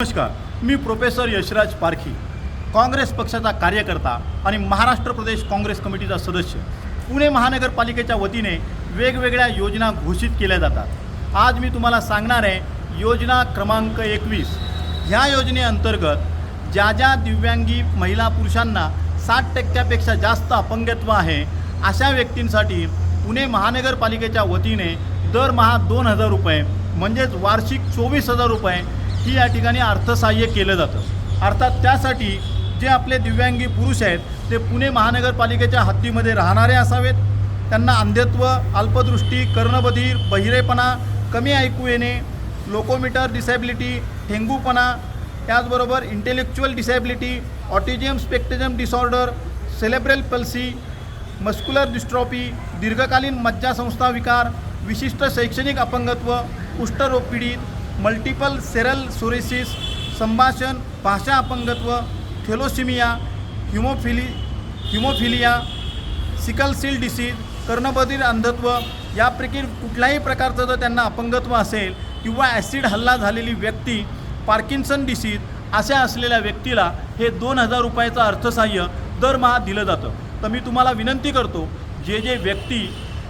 नमस्कार मी प्रोफेसर यशराज पारखी काँग्रेस पक्षाचा कार्यकर्ता आणि महाराष्ट्र प्रदेश काँग्रेस कमिटीचा सदस्य. पुणे महानगरपालिकेच्या वतीने वेगवेगळ्या योजना घोषित केल्या जातात. आज मी तुम्हाला सांगणार आहे योजना क्रमांक एकवीस. ह्या योजनेअंतर्गत ज्या ज्या दिव्यांगी महिला पुरुषांना साठ टक्क्यापेक्षा जास्त अपंगत्व आहे अशा व्यक्तींसाठी पुणे महानगरपालिकेच्या वतीने दरमहा दोन हजार रुपये म्हणजेच वार्षिक चोवीस हजार रुपये ही या ठिकाणी अर्थसहाय्य केलं जातं. अर्थात त्यासाठी जे आपले दिव्यांगी पुरुष आहेत ते पुणे महानगरपालिकेच्या हद्दीमध्ये राहणारे असावेत. त्यांना अंधत्व अल्पदृष्टी कर्णबधीर बहिरेपणा कमी ऐकू येणे लोकोमीटर डिसॅबिलिटी ठेंगूपणा त्याचबरोबर intellectual disability autism spectrum disorder cerebral palsy muscular dystrophy दीर्घकालीन मज्जासंस्था विकार विशिष्ट शैक्षणिक अपंगत्व कुष्ठरोग पीडित मल्टिपल सेरल सोरेसिस संभाषण भाषा अपंगत्व thalassemia hemophilia hemophilia sickle cell disease कर्णबधीर अंधत्व यापैकी कुठल्याही प्रकारचं जर त्यांना अपंगत्व असेल किंवा ॲसिड हल्ला झालेली व्यक्ती पार्किन्सन डिसीज अशा असलेल्या व्यक्तीला हे दोन हजार रुपयाचं अर्थसहाय्य दरमहा दिलं जातं. तर मी तुम्हाला विनंती करतो जे जे व्यक्ती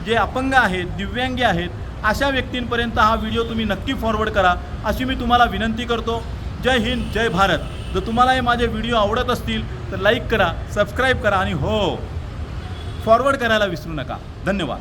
जे अपंग आहेत दिव्यांगी आहेत अशा व्यक्तींपर्यंत हा व्हिडिओ तुम्ही नक्की फॉरवर्ड करा अशी मी तुम्हाला विनंती करतो. जय हिंद जय भारत. जर तुम्हाला हे माझे व्हिडिओ आवडत असतील तर लाईक करा सबस्क्राईब करा आणि हो फॉरवर्ड करायला विसरू नका. धन्यवाद.